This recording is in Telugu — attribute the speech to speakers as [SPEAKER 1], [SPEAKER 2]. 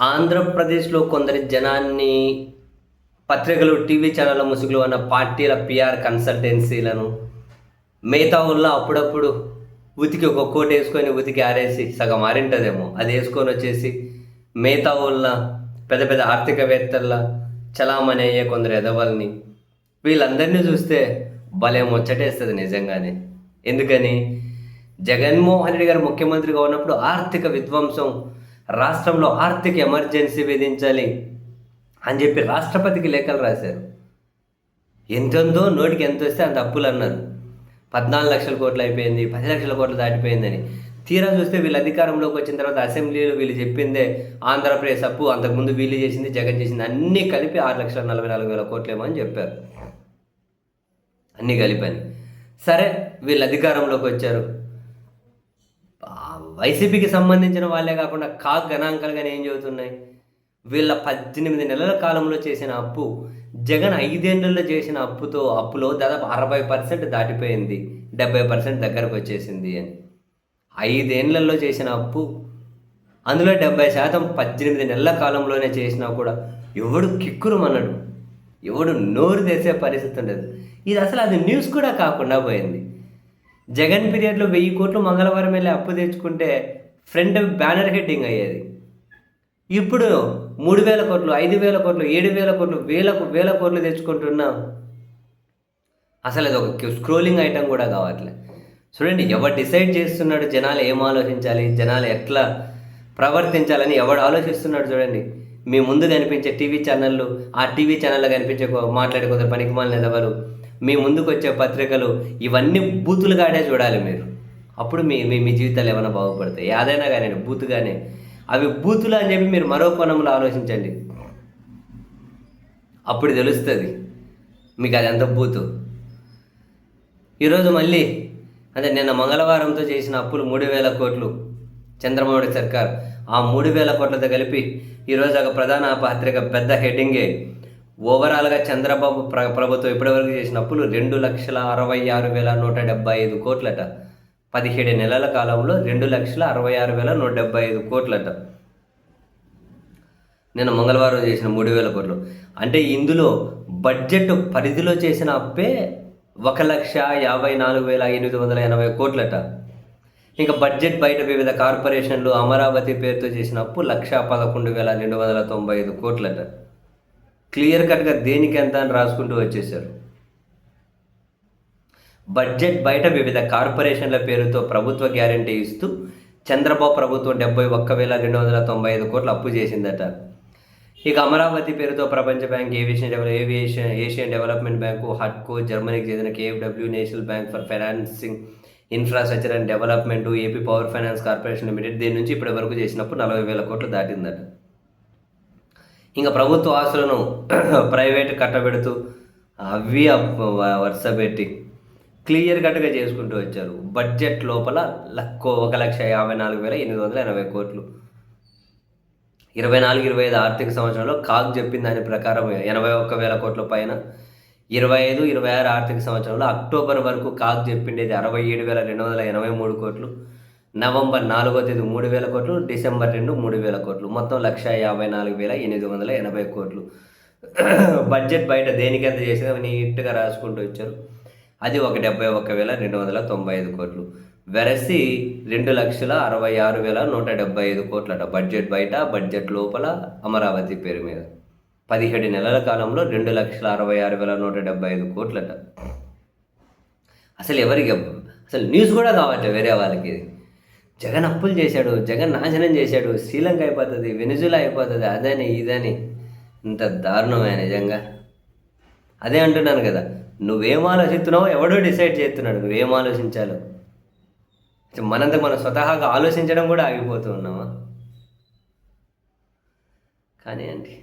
[SPEAKER 1] ఆంధ్రప్రదేశ్లో కొందరి జనాన్ని పత్రికలు టీవీ ఛానళ్ళ ముసుగులు అన్న పార్టీల పిఆర్ కన్సల్టెన్సీలను మిగతా ఊళ్ళో అప్పుడప్పుడు ఉతికి ఒక కోట్ వేసుకొని ఉతికి ఆరేసి సగం ఆరింటదేమో. అది వేసుకొని వచ్చేసి మిగతా ఊళ్ళ పెద్ద పెద్ద ఆర్థికవేత్తల చలామణి అయ్యే కొందరు ఎదవల్ని వీళ్ళందరినీ చూస్తే భలే ముచ్చటేస్తుంది నిజంగానే. ఎందుకని? జగన్మోహన్ రెడ్డి గారు ముఖ్యమంత్రిగా ఉన్నప్పుడు ఆర్థిక విధ్వంసం రాష్ట్రంలో ఆర్థిక ఎమర్జెన్సీ విధించాలి అని చెప్పి రాష్ట్రపతికి లేఖలు రాశారు. ఎంతెంతో నోటికి ఎంత వస్తే అంత అప్పులు అన్నారు. పద్నాలుగు లక్షల కోట్లు అయిపోయింది పది లక్షల కోట్లు దాటిపోయిందని. తీరా చూస్తే వీళ్ళు అధికారంలోకి వచ్చిన తర్వాత అసెంబ్లీలో వీళ్ళు చెప్పిందే ఆంధ్రప్రదేశ్ అప్పు అంతకుముందు వీళ్ళు చేసింది జగన్ చేసింది అన్నీ కలిపి ఆరు లక్షల నలభై నాలుగు వేల కోట్లేమో అని చెప్పారు. అన్నీ కలిపని. సరే వీళ్ళు అధికారంలోకి వచ్చారు. వైసీపీకి సంబంధించిన వాళ్ళే కాకుండా కాగ్ గణాంకాలుగానే ఏం చెబుతున్నాయి వీళ్ళ పద్దెనిమిది నెలల కాలంలో చేసిన అప్పు జగన్ ఐదేళ్ళలో చేసిన అప్పుతో అప్పులో దాదాపు అరవై పర్సెంట్ దాటిపోయింది డెబ్బై పర్సెంట్ దగ్గరకు వచ్చేసింది అని. ఐదేళ్ళలో చేసిన అప్పు అందులో డెబ్బై శాతం పద్దెనిమిది నెలల కాలంలోనే చేసినా కూడా ఎవడు కిక్కురు మనడు ఎవడు నోరు తెసే పరిస్థితి ఉండదు. ఇది అసలు అది న్యూస్ కూడా కాకుండా పోయింది. జగన్ పీరియడ్లో వెయ్యి కోట్లు మంగళవారం వెళ్ళి అప్పు తెచ్చుకుంటే ఫ్రంట్ బ్యానర్ హెడ్డింగ్ అయ్యేది. ఇప్పుడు మూడు వేల కోట్లు ఐదు వేల కోట్లు ఏడు వేల కోట్లు వేలకు వేల కోట్లు తెచ్చుకుంటున్నాం అసలు అది ఒక స్క్రోలింగ్ ఐటమ్ కూడా కావట్లే. చూడండి ఎవరు డిసైడ్ చేస్తున్నాడు జనాలు ఏం ఆలోచించాలి జనాలు ఎట్లా ప్రవర్తించాలని ఎవడు ఆలోచిస్తున్నాడు చూడండి. మీ ముందు కనిపించే టీవీ ఛానళ్ళు ఆ టీవీ ఛానల్లో కనిపించే కొ- మాట్లాడే కొందరు పనికిమాలిన ఎవరు? మీ ముందుకు వచ్చే పత్రికలు ఇవన్నీ బూతులుగానే చూడాలి మీరు. అప్పుడు మీ మీ మీ జీవితాలు ఏమైనా బాగుపడతాయి. ఏదైనా కానీ బూతుగానే. అవి బూతులు అని చెప్పి మీరు మరో కోణంలో ఆలోచించండి. అప్పుడు తెలుస్తుంది మీకు అది ఎంత బూతు. ఈరోజు మళ్ళీ అదే నిన్న మంగళవారంతో చేసిన అప్పులు మూడు వేల కోట్లు చంద్రబాబు సర్కార్. ఆ మూడు వేల కోట్లతో కలిపి ఈరోజు ఒక ప్రధాన పత్రిక పెద్ద హెడ్డింగే. ఓవరాల్గా చంద్రబాబు ప్ర ప్రభుత్వం ఇప్పటివరకు చేసిన అప్పులు రెండు లక్షల అరవై ఆరు వేల నూట డెబ్బై ఐదు కోట్లట. పదిహేడు నెలల కాలంలో రెండు లక్షల అరవై ఆరు వేల నూట డెబ్బై ఐదు కోట్లట. నేను మంగళవారం చేసిన మూడు వేల కోట్లు. అంటే ఇందులో బడ్జెట్ పరిధిలో చేసిన అప్పే ఒక లక్ష యాభై నాలుగు వేల ఎనిమిది వందల ఎనభై కోట్లట. ఇంకా బడ్జెట్ బయట వివిధ కార్పొరేషన్లు అమరావతి పేరుతో చేసిన అప్పు లక్ష పదకొండు వేల రెండు వందల తొంభై ఐదు కోట్లట. క్లియర్ కట్గా దేనికి ఎంత అని రాసుకుంటూ వచ్చేసారు బడ్జెట్ బయట వివిధ కార్పొరేషన్ల పేరుతో ప్రభుత్వ గ్యారంటీ ఇస్తూ చంద్రబాబు ప్రభుత్వం డెబ్బై ఒక్క వేల రెండు వందల తొంభై ఐదు కోట్లు అప్పు చేసిందట. ఇక అమరావతి పేరుతో ప్రపంచ bank aviation develop aviation Asian development bank హట్కో జర్మనీకి చెందిన కేఎఫ్డబ్ల్యూ national bank for financing infrastructure and development AP power finance corporation limited దీని నుంచి ఇప్పటి వరకు చేసినప్పుడు నలభై వేల కోట్లు దాటిందట. ఇంకా ప్రభుత్వ ఆస్తులను ప్రైవేట్ కట్టబెడుతూ అవి వరుస పెట్టి క్లియర్ కట్గా చేసుకుంటూ వచ్చారు. బడ్జెట్ లోపల లక్కో ఒక లక్ష యాభై నాలుగు వేల ఎనిమిది వందల ఎనభై కోట్లు. ఇరవై నాలుగు ఇరవై ఐదు ఆర్థిక సంవత్సరంలో కాగ్ చెప్పిన దాని ప్రకారం ఎనభై ఒక్క వేల కోట్ల పైన. ఇరవై ఐదు ఇరవై ఆరు ఆర్థిక సంవత్సరంలో అక్టోబర్ వరకు కాగ్ చెప్పిండేది అరవై ఏడు వేల రెండు వందల ఎనభై మూడు కోట్లు. నవంబర్ నాలుగో తేదీ మూడు వేల కోట్లు డిసెంబర్ రెండు మూడు వేల కోట్లు. మొత్తం లక్ష యాభై నాలుగు వేల ఎనిమిది వందల ఎనభై కోట్లు. బడ్జెట్ బయట దేనికెంత చేసినా నీట్గా రాసుకుంటూ వచ్చారు అది ఒక డెబ్బై ఒక్క వేల రెండు వందల తొంభై ఐదు కోట్లు. వెరసి రెండు లక్షల అరవై ఆరు వేల నూట డెబ్బై ఐదు కోట్లట బడ్జెట్ బయట బడ్జెట్ లోపల అమరావతి పేరు మీద. పదిహేడు నెలల కాలంలో రెండు లక్షల అరవై ఆరు వేల నూట డెబ్బై ఐదు కోట్లట. అసలు ఎవరికి అసలు న్యూస్ కూడా కావట్లేదు వేరే వాళ్ళకి. ఇది జగన్ అప్పులు చేశాడు జగన్ నాశనం చేశాడు శ్రీలంక అయిపోతుంది వెనుజులా అయిపోతుంది అదని ఇదని. ఇంత దారుణమే నిజంగా. అదే అంటున్నాను కదా నువ్వేం ఆలోచిస్తున్నావో ఎవడో డిసైడ్ చేస్తున్నాడు నువ్వేం ఆలోచించాలో. మనంత మనం స్వతహాగా ఆలోచించడం కూడా ఆగిపోతూ ఉన్నామా? కానీ అండి